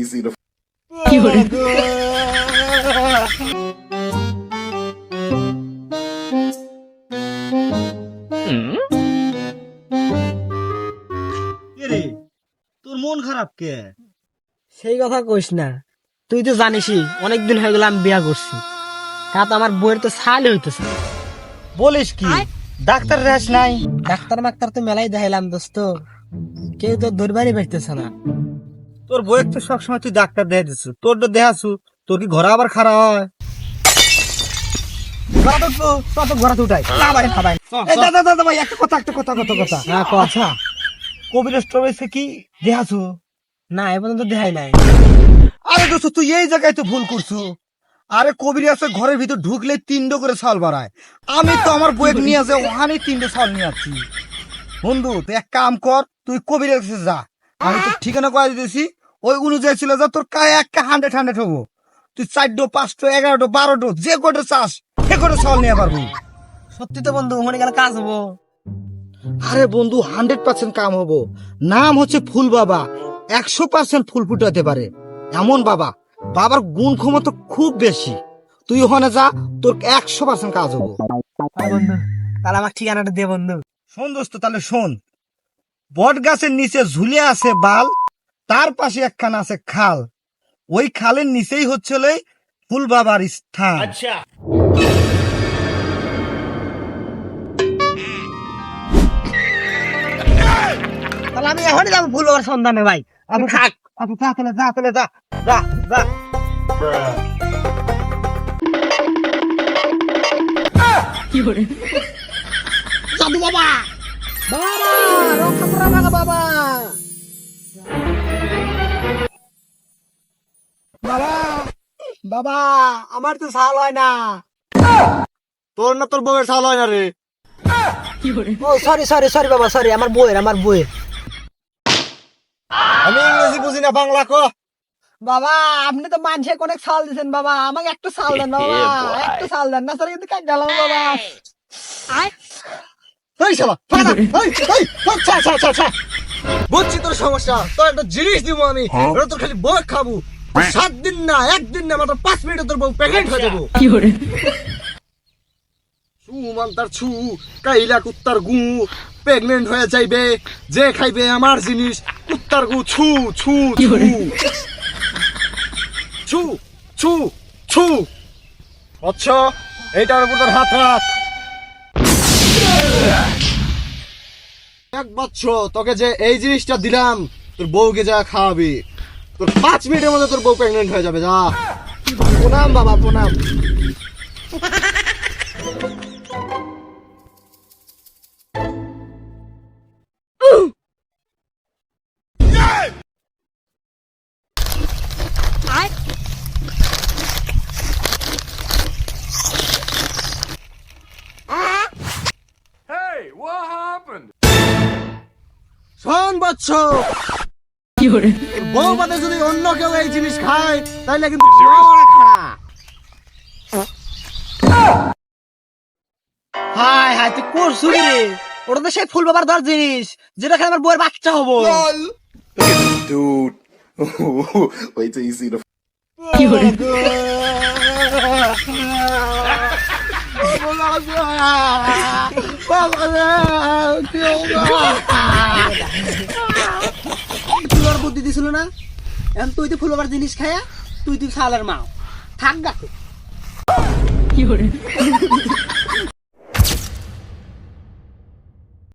easy to রে তোর মন খারাপ কে? সেই কথা কইস না। তুই তো জানিসই অনেকদিন হয়ে গেল আমি বিয়া করছি। তা তো আমার বইয়ের তো সাল হইতেছে। বলিস কি? ডাক্তার রেস নাই? ডাক্তার মাক্তার তো মেলাই দেখাইলাম দোস্ত। কেউ তো ধরবারই পাইতেছে না। তোর বইয়ের তো সবসময় তুই ডাক্তার দেখা দিচ্ছ তোর তো দেখাছু তোর কি ঘোরা আবার খারাপ হয়? না কবির এ পর্যন্ত দেখাই নাই। আরে দোস্ত তুই এই জায়গায় তো ভুল করছু। আরে কবির আছে ঘরের ভিতর ঢুকলে তিনডো করে চাল বাড়ায়। আমি তো আমার বইয়ের নিয়ে আসে ওখানে তিনটে চাল নিয়ে আসছি। বন্ধু তুই এক কাম কর তুই কবিরের কাছে যা। আমি তো ঠিকানা করে দিতেছি ওই অনুযায়ী ছিল যা তোর কায় একটা হান্ড্রেড হান্ড্রেড হব। তুই চারটো পাঁচটো এগারোটো বারোটো যে কটা চাস সে কটা চাল নিয়ে পারবি। সত্যি তো বন্ধু ওখানে গেলে কাজ হব। আরে বন্ধু হান্ড্রেড পার্সেন্ট কাম হব। নাম হচ্ছে ফুল বাবা। একশো পার্সেন্ট ফুল ফুটাতে পারে। এমন বাবা বাবার গুণ ক্ষমতা খুব বেশি। তুই ওখানে যা তোর একশো পার্সেন্ট কাজ হব। বন্ধু তাহলে আমার ঠিকানাটা দে বন্ধু। শোন দোস্ত তাহলে শোন। বট গাছের নিচে ঝুলে আছে বাল তার পাশে একখানা আছে খাল। ওই খালের নিচেই হচ্ছে ফুল বাবার স্থান। তাহলে আমি এখনই যাব ভুল হওয়ার সন্ধানে ভাই। আপনি থাক। আপনি যা তাহলে যা তাহলে যা। যা যা। সাধু বাবা। বাবা রক্ষা করা বাবা বাবা। বাবা আমার তো সাল হয় না। তোর না তোর বউয়ের চাল হয় না রে। ও সরি সরি সরি বাবা সরি আমার বইয়ের আমার বইয়ের আমি ইংরেজি বুঝি না বাংলা কো। বাবা আপনি তো মানুষে অনেক সাল দিচ্ছেন বাবা আমাকে একটু সাল দেন বাবা একটু সাল দেন না স্যার কিন্তু কাজ গেলাম বাবা। এই শালা বুঝছি তোর সমস্যা তোর একটা জিনিস দিব আমি তোর খালি বই খাব। সাত দিন না একদিন না মাত্র পাঁচ মিনিটে তোর বউ প্রেগনেন্ট হয়ে যাব। ছু মান্তার ছু কাইলা কুত্তার গু প্রেগনেন্ট হয়ে যাইবে যে খাইবে আমার জিনিস কুত্তার গু ছু ছু ছু। ছু ছু ছু। আচ্ছা এইটার উপর তোর হাত রাখ। এক বছর তোকে যে এই জিনিসটা দিলাম তোর বউকে যা খাওয়াবি। তোর পাঁচ মিনিটের মধ্যে তোর বউ প্রেগনেন্ট হয়ে যাবে যা। প্রণাম বাবা প্রণাম। শোন বচ্চ বউ বাদে যদি অন্য কেউ এই জিনিস খায় তাহলে কিন্তু হাই হাই তুই করছু কি রে? ওটা তো সেই ফুল বাবার দর জিনিস যেটা খেলে আমার বইয়ের বাচ্চা হব। dude. Wait till you see the তুই না? এখন তুই তো ফুলবার জিনিস খায়া তুই তুই সালের মা থাক গাছে